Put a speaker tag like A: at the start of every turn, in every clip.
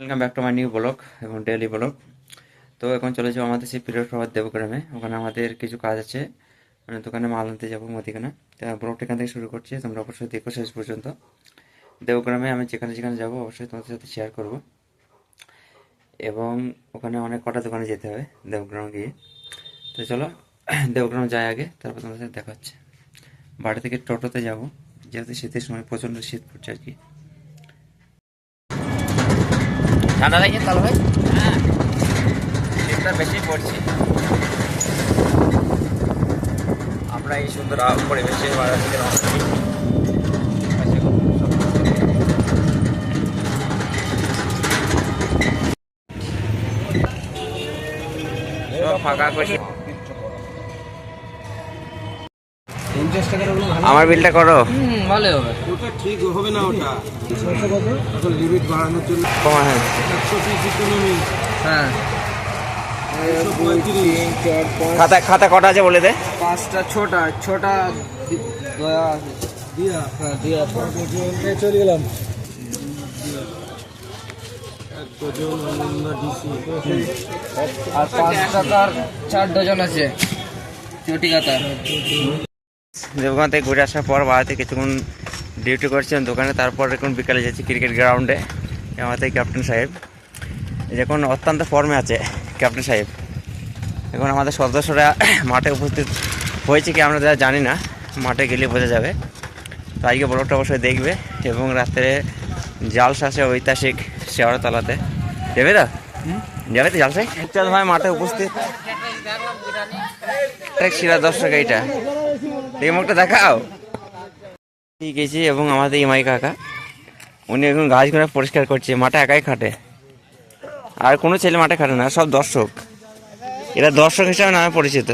A: Welcome back to my new blog এবং daily blog তো এখন চলে যাব আমাদের সেই পিরিয়ড প্রভাত দেবগ্রামে। ওখানে আমাদের কিছু কাজ আছে। মানে দোকানে মাল আনতে যাব মুদিখানা ব্লগটা এখান থেকে শুরু করছি। তোমরা অবশ্যই দেখো শেষ পর্যন্ত। দেবগ্রামে আমি যেখানে যেখানে যাব অবশ্যই তোমাদের সাথে শেয়ার করব। এবং ওখানে অনেক কটা দোকানে যেতে হবে দেবগ্রাম গিয়ে। তো চলো, দেবগ্রাম যাই আগে, তারপর তোমাদের সাথে দেখা হচ্ছে বাড়ি থেকে টোটোতে যাব। যেহেতু শীতের সময় প্রচণ্ড শীত পড়ছে আর কি। ঠান্ডা লাগে তাহলে ভাই হ্যাঁ। শীতটা বেশি পড়ছে। আমরা এই সুন্দর পরিবেশে বাজার থেকে ফাঁকা। করি আমার বিলটা করো। ভালো হবে।
B: ওটা ঠিক হবে না ওটা। এখন লিমিট বাড়ানোর জন্য
A: কমা হ্যাঁ।
B: একশো পিস ইকোনমি
C: হ্যাঁ।
A: খাতা খাতা কটা আছে বলে দে।
C: পাঁচটা ছোটা ছোটা দয়া আছে।
B: দিয়া।
C: হ্যাঁ দিয়া
B: চলে গেলাম।
C: আর পাঁচ টাকার চার ডজন আছে। চটি কাতার
A: দেবগাঁ থেকে ঘুরে আসার পর বাড়িতে কিছুক্ষণ ডিউটি করছিলাম দোকানে তারপর এখন বিকালে যাচ্ছি ক্রিকেট গ্রাউন্ডে আমাদের ক্যাপ্টেন সাহেব। এখন অত্যন্ত ফর্মে আছে ক্যাপ্টেন সাহেব। এখন আমাদের সদস্যরা মাঠে উপস্থিত হয়েছে কি আমরা যারা জানি না মাঠে গেলে বোঝা যাবে। তো আজকে ব্লগটা অবশ্যই দেখবে এবং রাত্রে জাল শাসে ঐতিহাসিক শেওড়াতলাতে। দেবে তো? যাবে তো জালসাই ভাই মাঠে উপস্থিত। শিরা দর্শক এইটা। এই মুখটা দেখাও। গেছি এবং আমাদের ইমাই কাকা, উনি এখন গাছগুলো পরিষ্কার করছে, মাঠে একাই খাটে। আর কোনো ছেলে মাঠে খাটে না, সব দর্শক। এরা দর্শক হিসাবে নামে পরিচিত।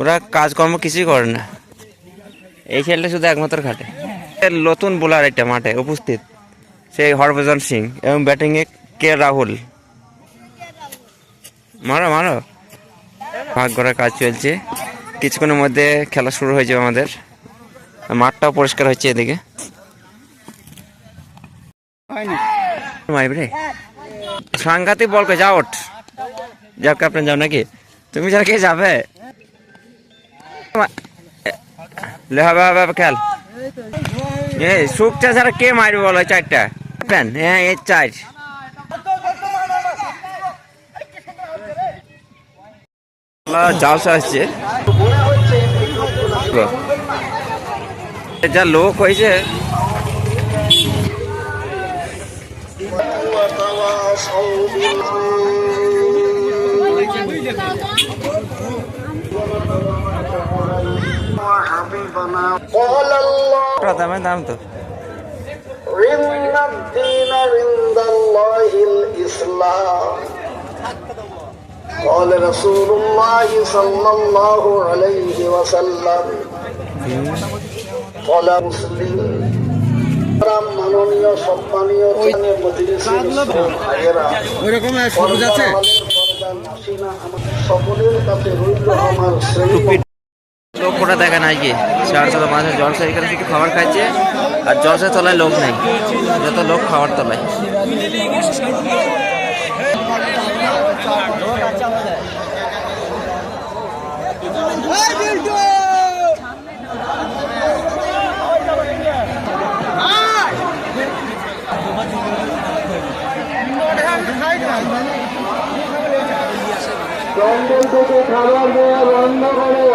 A: ওরা কাজকর্ম কিছুই করে না। এই ছেলেটা শুধু একমাত্র খাটে। নতুন বোলার একটা মাঠে উপস্থিত, সেই হরভজন সিং এবং ব্যাটিংয়ে কে রাহুল। মারো মারো। ভাগ করার কাজ চলছে। কিছুক্ষণের মধ্যে খেলা শুরু হয়ে যাবে আমাদের। মাঠটাও পরিষ্কার হচ্ছে এদিকে। মাইবরে সাংঘাতিক বল কে যাও যাও ক্যাপ্টেন যাও নাকি? তুমি যারা কে যাবে? লে হবে খেল। এ সুকটা ছাড়া কে মারবে বলো চারটা? প্যান হ্যাঁ এই চার। চাষ আসছে যা লোক হয়েছে। প্রথমে দাম তো।
D: ইসলাম। قال رسول الله صلى الله عليه وسلم قال مسلم মাননীয় সম্মানীয় জানে মজলিসের ভাইয়েরা
B: ওইরকম সবুজ আছে
D: সকলের কাছে রইল আমার শ্রেণী
A: লোক কোটা দেখা নাই কি চারতলা মানুষের জলসা এখানে থেকে খাবার খাচ্ছে আর জলসা তলায় লোক নাই যত লোক খাবার তলায়
D: জঙ্গল থেকে খাবার দেওয়া বন্ধ করো।